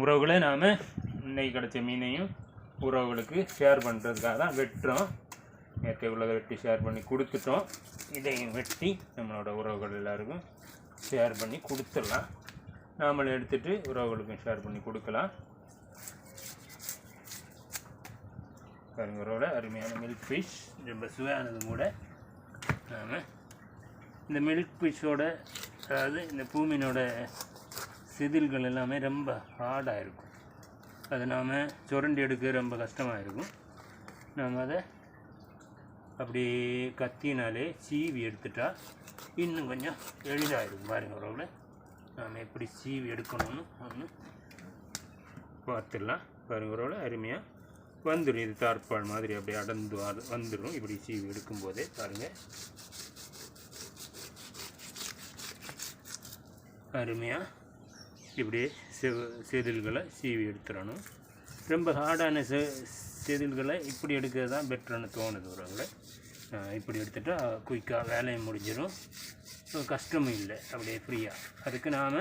உறவுகளை நாம் இன்னைக்கு கிடைச்ச மீனையும் உறவுகளுக்கு ஷேர் பண்ணுறதுக்காக தான் வெட்டுறோம். நேற்று உள்ளதை வெட்டி ஷேர் பண்ணி கொடுத்துட்டோம். இதையும் வெட்டி நம்மளோட உறவுகள் எல்லாருக்கும் ஷேர் பண்ணி கொடுத்துடலாம். நாமளும் எடுத்துட்டு உறவுகளுக்கும் ஷேர் பண்ணி கொடுக்கலாம். உறவோட அருமையான மில்க் ஃபிஷ் ரொம்ப சுவையானது கூட நாம் இந்த மில்க் ஃபிஷ்ஷோட அதாவது இந்த பூமியினோட செதில்கள் எல்லாமே ரொம்ப ஹார்டாக இருக்கும். அதை நாம் சுரண்டி எடுக்க ரொம்ப கஷ்டமாக இருக்கும். நாம் அதை அப்படி கத்தினாலே சீவி எடுத்துட்டா இன்னும் கொஞ்சம் எளிதாக இருக்கும் பாருங்கள் உறவில் நாம் எப்படி சீவி எடுக்கணும்னு ஒன்று பார்த்துடலாம். பாருங்கள் உறவில் அருமையாக வந்துடும் இது தார்பால் மாதிரி அப்படியே அடர்ந்து வந்துடும் இப்படி சீவி எடுக்கும்போதே பாருங்கள் அருமையாக இப்படியே செவ செதில்களை சீவி எடுத்துடணும். ரொம்ப ஹார்டான செ செதில்களை இப்படி எடுக்கிறது தான் பெட்டர்னு தோணுது உறவுகளை இப்படி எடுத்துட்டா குயிக்காக வேலையும் முடிஞ்சிடும் கஷ்டமும் இல்லை அப்படியே ஃப்ரீயாக அதுக்கு நாம்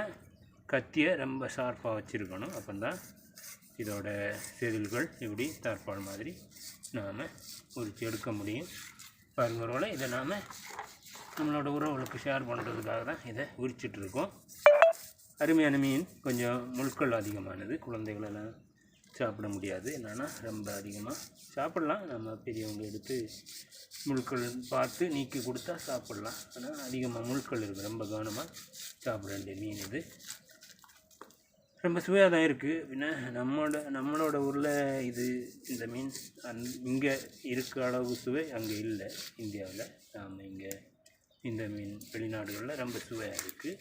கத்தியை ரொம்ப ஷார்ப்பாக வச்சுருக்கணும். அப்போ தான் இதோட செதில்கள் இப்படி தார்பால் மாதிரி நாம் உரித்து எடுக்க முடியும். பாருங்க இதை நாம் நம்மளோட உறவுகளுக்கு ஷேர் பண்ணுறதுக்காக தான் இதை உரிச்சிட்ருக்கோம் இருக்கோம். அருமையான மீன். கொஞ்சம் முட்கள் அதிகமானது. குழந்தைகளெல்லாம் சாப்பிட முடியாது. என்னென்னா ரொம்ப அதிகமாக சாப்பிட்லாம். நம்ம பெரியவங்க எடுத்து முழுக்கள் பார்த்து நீக்கி கொடுத்தா சாப்பிட்லாம். ஆனால் அதிகமாக முழுக்கள் இருக்குது ரொம்ப கவனமாக சாப்பிட வேண்டிய மீன் இது. ரொம்ப சுவையாக தான் இருக்குது பின்ன நம்மளோட நம்மளோட ஊரில் இது இந்த மீன் அந் இங்கே இருக்க அளவு சுவை அங்கே இல்லை. இந்தியாவில் நாம் இங்கே இந்த மீன் வெளிநாடுகளில் ரொம்ப சுவையாக இருக்குது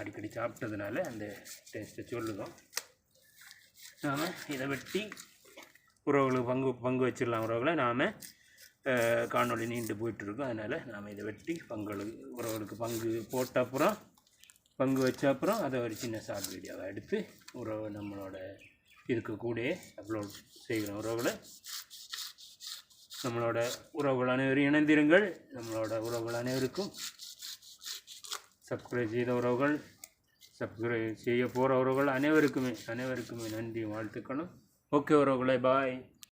அடிக்கடி சாப்பிட்டதுனால அந்த டேஸ்ட்டை சொல்லுதோம். நாம் இதை வெட்டி உறவுகளுக்கு பங்கு பங்கு வச்சிடலாம் உறவுகளை. நாம் காணொளி நீண்டு போயிட்டுருக்கோம். அதனால் நாம் இதை வெட்டி பங்களுக்கு உறவுகளுக்கு பங்கு போட்ட அப்புறம் பங்கு வச்ச அப்புறம் அதை ஒரு சின்ன ஷார்ட் வீடியோவை எடுத்து உறவு நம்மளோட இதுக்கு அப்லோட் செய்கிறோம் உறவுகளை நம்மளோட உறவுகள் அனைவரும் இணைந்திருங்கள். நம்மளோட உறவுகள் அனைவருக்கும் சப்ஸ்கிரைப் செய்த உறவுகள் சப்ஸ்கிரைப் செய்ய போகிறவர்கள் அனைவருக்குமே அனைவருக்குமே நன்றி வாழ்த்துக்களும். ஓகே உறவுகளை பாய்.